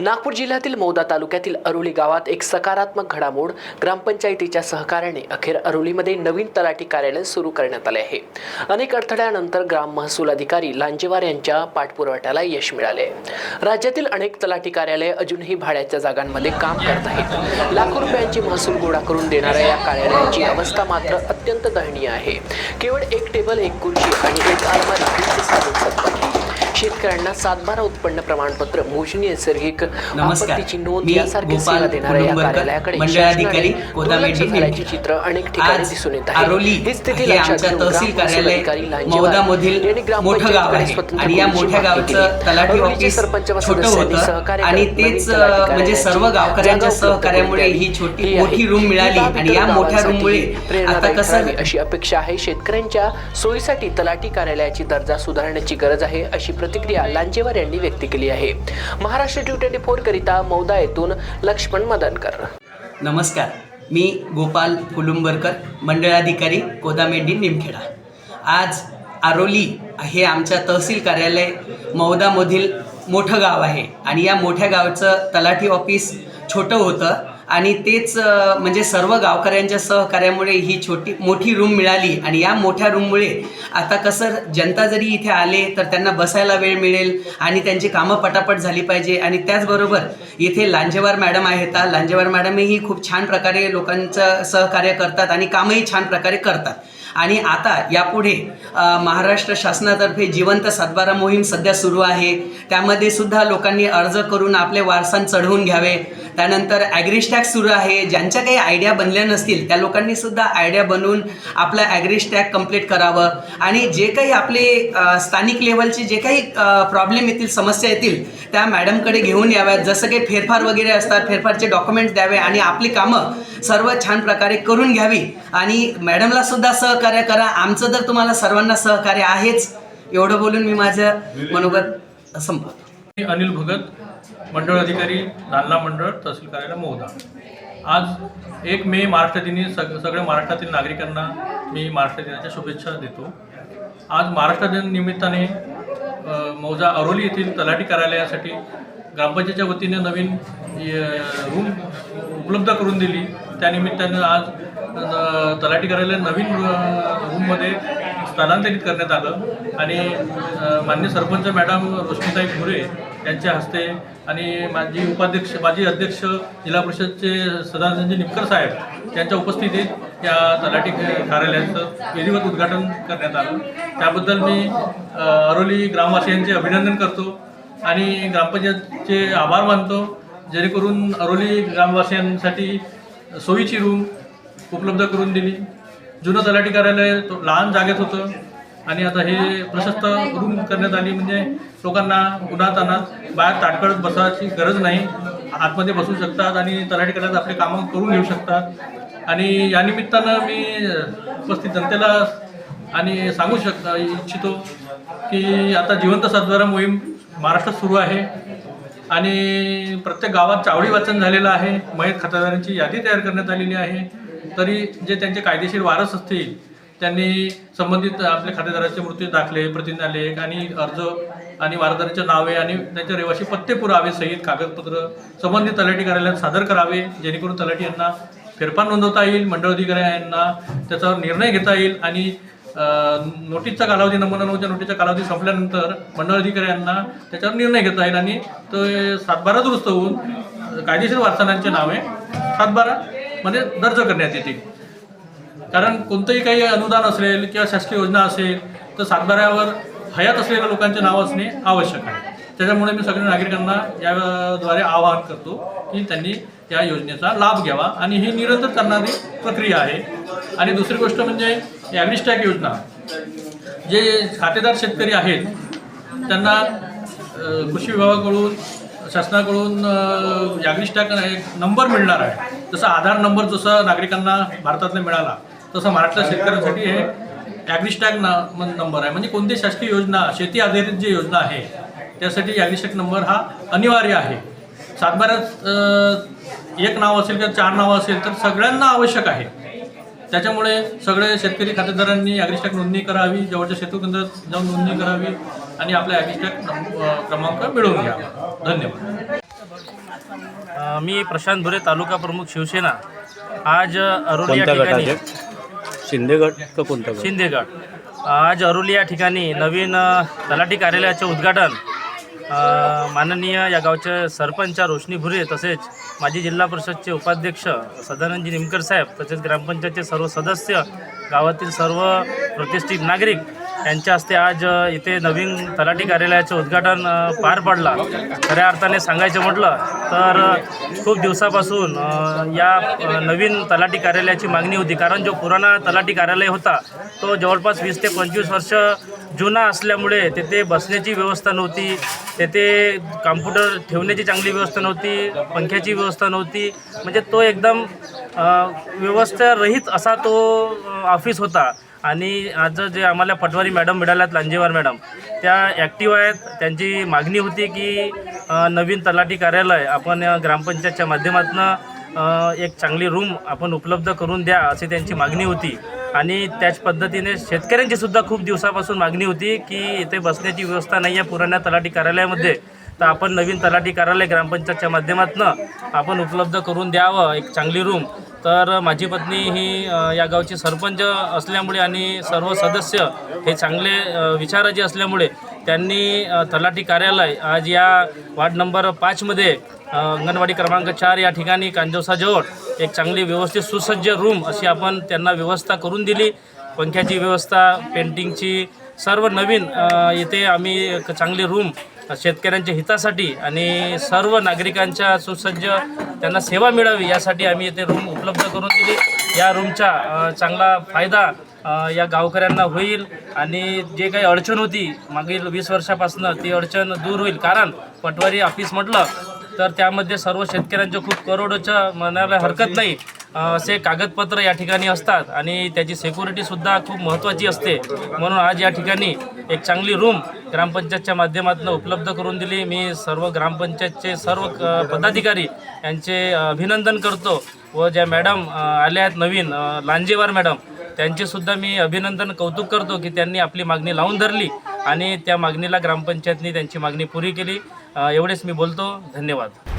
नागपूर जिल्ह्यातील मौदा तालुक्यातील अरोली गावात एक सकारात्मक घडामोड ग्रामपंचायतीच्या सहकार्याने अखेर अरोलीमध्ये नवीन तलाठी कार्यालय सुरू करण्यात आले आहे. अनेक अडथळ्यानंतर ग्राम महसूल अधिकारी लांजेवार यांच्या पाठपुराव्याला यश मिळाले. राज्यातील अनेक तलाठी कार्यालय अजूनही भाड्याच्या जागांमध्ये काम करत आहेत. लाखो रुपयांची महसूल गोळा करून देणाऱ्या या कार्यालयाची अवस्था मात्र अत्यंत दयनीय आहे. केवळ एक टेबल एक खुर्ची आणि एक शेतकऱ्यांना सातबारा उत्पन्न प्रमाणपत्र मोजणी नैसर्गिक. आपत्तीची नोंद गोपाल सेवा देणाऱ्या या कार्यालयाकडे शासनाने दुर्लक्ष झाल्याची. चित्र अनेक ठिकाणी दिसून येत आहे ही स्थिती लक्षात घेऊन ग्राम महसूल अधिकारी लांजेवार यांनी ग्रामपंचायतीकडे स्वतंत्र अरोलीचे सरपंच व सदस्यांनी सहकार्य आणि तेच म्हणजे सर्व गावकऱ्यांच्या सहकार्यामुळे ही. छोटी मोठी. रूम मिळाली आणि या मोठ्या रूममुळे आता कसं अशी अपेक्षा आहे शेतकऱ्यांच्या सोयीसाठी तलाठी कार्यालयाची दर्जा सुधारण्याची गरज आहे अशी प्रतिक्रिया लांजेवार यांनी व्यक्त केली आहे. महाराष्ट्र टू ट्वेंटी फोर करिता मौदा येथून लक्ष्मण मदनकर. नमस्कार. मी गोपाल फुलुंबरकर मंडळाधिकारी कोदामेंडी निमखेडा. आज आरोली हे आमच्या तहसील कार्यालय मौदामधील मोठं गाव आहे आणि या मोठ्या गावचं तलाठी ऑफिस छोटं होतं. आणि तेच म्हणजे सर्व गावकऱ्यांच्या सहकार्यामुळे ही छोटी मोठी रूम मिळाली. आणि या मोठ्या रूममुळे आता कसं जनता जरी इथे आले तर त्यांना बसायला वेळ मिळेल आणि त्यांची कामं पटापट झाली पाहिजे. आणि त्याचबरोबर इथे लांजेवार मॅडम आहेत. लांजेवार मॅडमही खूप छान प्रकारे लोकांचं सहकार्य करतात आणि कामही छान प्रकारे करतात. आणि आता यापुढे महाराष्ट्र शासनातर्फे जिवंत सातबारा मोहीम सध्या सुरू आहे. त्यामध्ये सुद्धा लोकांनी अर्ज करून आपले वारसान चढवून घ्यावे. त्यानंतर ॲग्रिस्टॅक सुरू आहे. ज्यांच्या काही आयडिया बनल्या नसतील त्या लोकांनी सुद्धा आयडिया बनवून आपला ॲग्रिस्टॅक कंप्लीट करावं. आणि जे काही आपले स्थानिक लेवलचे जे काही प्रॉब्लेम येतील समस्या येतील त्या मॅडमकडे घेऊन याव्यात. जसं काही फेरफार वगैरे असतात फेरफारचे डॉक्युमेंट्स द्यावे आणि आपली कामं सर्व छान प्रकारे करून घ्यावी. आणि मॅडमला सुद्धा सहकार्य करा. आमचं तर तुम्हाला सर्वांना सहकार्य आहेच. एवढं बोलून मी माझं मनोगत संपवतो. अनिल भगत मंडळ अधिकारी जालना मंडळ तहसील कार्यालय मोहदा. आज एक मे महाराष्ट्र दिनी सग सगळ्या महाराष्ट्रातील नागरिकांना मी महाराष्ट्र दिनाच्या शुभेच्छा देतो. आज महाराष्ट्र दिन निमित्ताने मौजा अरोली येथील तलाठी कार्यालयासाठी ग्रामपंचायतच्या वतीने नवीन रूम उपलब्ध करून दिली. त्यानिमित्तानं आज तलाठी कार्यालय नवीन रूममध्ये स्थलांतरित करण्यात आलं. आणि मान्य सरपंच मॅडम रोशनीताई भुरे यांच्या हस्ते आणि माजी उपाध्यक्ष माजी अध्यक्ष जिल्हा परिषदचे सदानंदजी निपकर साहेब यांच्या उपस्थितीत या तलाठी कार्यालयाचं विधिवत उद्घाटन करण्यात आलं. त्याबद्दल मी अरोली ग्रामवासियांचे अभिनंदन करतो आणि ग्रामपंचायतचे आभार मानतो. जेणेकरून अरोली ग्रामवासियांसाठी सोयीची रूम उपलब्ध करून दिली. जुनं तलाठी कार्यालय तो लहान जागेत होतं. आणि आता हे प्रशस्त रूम करण्यात आली म्हणजे लोकांना उन्हात अनात बाहेर ताटकळत बसायची गरज नाही. आतमध्ये बसू शकतात आणि तलाठी कार्यालयात आपले कामं करून घेऊ शकतात. आणि या निमित्तानं मी उपस्थित जनतेला आणि सांगू शक इच्छितो की आता जिवंत सातबारा मोहीम महाराष्ट्रात सुरू आहे. आणि प्रत्येक गावात चावडी वाचन झालेलं आहे. मयत खातेदारांची यादी तयार करण्यात आलेली आहे. तरी जे त्यांचे कायदेशीर वारस असतील त्यांनी संबंधित आपल्या खातेदाराचे मृत्यू दाखले प्रतिज्ञालेख आणि अर्ज आणि वारसदारांचे नावे आणि त्यांच्या रहिवासी पत्ते पुरावे सहित कागदपत्र संबंधित तलाठी कार्यालयात सादर करावे जेणेकरून तलाठी यांना फेरफार नोंदवता येईल मंडळ अधिकारी यांना त्याच्यावर निर्णय घेता येईल आणि नोटीसचा कालावधी नमुना नऊच्या नोटीसचा कालावधी संपल्यानंतर मंडळ अधिकाऱ्यांना त्याच्यावर निर्णय घेता येईल आणि तो सातबारा दुरुस्त होऊन कायदेशीर वारसांचे नावे सातबारा मध्ये दर्ज करण्यात येतील. कारण कोणतंही काही अनुदान असेल किंवा शासकीय योजना असेल तर सातबाऱ्यावर हयात असलेल्या लोकांचे नाव असणे आवश्यक आहे. त्याच्यामुळे मी सगळ्या नागरिकांना याद्वारे आवाहन करतो की त्यांनी या योजनेचा लाभ घ्यावा आणि ही निरंतर चालणारी प्रक्रिया आहे. आणि दुसरी गोष्ट म्हणजे ॲग्रिस्टॅक योजना. जे खातेदार शेतकरी आहेत त्यांना कृषी विभागाकडून शासनाकडून ॲग्रिस्टॅक एक नंबर मिळणार आहे. जसं आधार नंबर जसा नागरिकांना भारतातला मिळाला तसं महाराष्ट्र शेतकऱ्यांसाठी हे ॲग्रिस्टॅक नंबर आहे. म्हणजे कोणती शासकीय योजना शेती आधारित जी योजना आहे त्यासाठी ॲग्निस्टॅग नंबर हा अनिवार्य आहे. सातबाऱ्यात एक नाव असेल किंवा चार नावं असेल तर सगळ्यांना आवश्यक आहे. त्याच्यामुळे सगळे शेतकरी खातेदारांनी ॲग्निस्टॅग नोंदणी करावी जवळच्या शेतू केंद्रात जाऊन नोंदणी करावी. आणि आपला क्रमांक मिळवून घ्यावा धन्यवाद. मी प्रशांत भुरे तालुका प्रमुख शिवसेना. आज अरोली या कोणत्या ठिकाणी गटाचे शिंदे गट का कोणता गट? शिंदेगड आज अरोली या ठिकाणी नवीन तलाठी कार्यालयाचे उद्घाटन. माननीय या गावचे सरपंच रोशनी भुरे तसेच माजी जिल्हा परिषदचे उपाध्यक्ष सदानंदजी निमकर साहेब तसेच ग्रामपंचायतचे सर्व सदस्य गावातील सर्व प्रतिष्ठित नागरिक यांच्या हस्ते आज इथे नवीन तलाठी कार्यालयाचे उद्घाटन पार पडला. खऱ्या अर्थाने सांगायचं म्हटलं तर खूप दिवसापासून या नवीन तलाठी कार्यालयाची मागणी होती. कारण जो पुराणा तलाठी कार्यालय होता तो जवळपास वीस ते पंचवीस वर्ष जुना असल्यामुळे तेथे बसण्याची व्यवस्था नव्हती. तेथे कॉम्प्युटर ठेवण्याची चांगली व्यवस्था नव्हती पंख्याची व्यवस्था नव्हती. म्हणजे तो एकदम व्यवस्थारहित असा तो ऑफिस होता. आणि आज जे आम्हाला पटवारी मॅडम मिळाल्यात लांजेवार मॅडम त्या ॲक्टिव्ह आहेत. त्यांची मागणी होती की नवीन तलाठी कार्यालय आपण ग्रामपंचायतच्या माध्यमातून एक चांगली रूम आपण उपलब्ध करून द्या अशी त्यांची मागणी होती. आणि त्याच पद्धतीने शेतकऱ्यांची सुद्धा खूप दिवसापासून मागणी होती की इथे बसण्याची व्यवस्था नाही आहे पुराण्या तलाठी कार्यालयामध्ये. तर आपण नवीन तलाठी कार्यालय ग्रामपंचायतच्या माध्यमातून आपण उपलब्ध करून द्यावं एक चांगली रूम तर माझी पत्नी ही या गावची सरपंच असल्यामुळे आणि सर्व सदस्य हे चांगले विचाराचे असल्यामुळे त्यांनी तलाठी कार्यालय आज या वार्ड नंबर पाचमध्ये अंगणवाडी क्रमांक चार या ठिकाणी कांजोसाजवळ एक चांगली व्यवस्थित सुसज्ज रूम अशी आपण त्यांना व्यवस्था करून दिली. पंख्याची व्यवस्था पेंटिंगची सर्व नवीन येथे आम्ही एक चांगली रूम शेतकऱ्यांच्या हितासाठी आणि सर्व नागरिकांच्या सुसज्ज त्यांना सेवा मिळावी यासाठी आम्ही इथे रूम उपलब्ध करून दिली. या रूमचा चांगला फायदा या गावकऱ्यांना होईल आणि जे काही अडचण होती मागील वीस वर्षापासून ती अडचण दूर होईल. कारण पटवारी ऑफिस म्हटलं तर त्यामध्ये सर्व शेतकऱ्यांचं खूप करोडोचं म्हणायला हरकत नाही. असे कागदपत्र या ठिकाणी असतात आणि त्याची सेक्युरिटीसुद्धा खूप महत्त्वाची असते. म्हणून आज या ठिकाणी एक चांगली रूम ग्रामपंचायतच्या माध्यमातून उपलब्ध करून दिली. मी सर्व ग्रामपंचायतचे सर्व पदाधिकारी यांचे अभिनंदन करतो. व ज्या मॅडम आल्या आहेत नवीन लांजेवार मॅडम त्यांचेसुद्धा मी अभिनंदन कौतुक करतो की त्यांनी आपली मागणी लावून धरली आणि त्या मागणीला ग्रामपंचायतनी त्यांची मागणी पुरी केली. एवढेच मी बोलतो. धन्यवाद.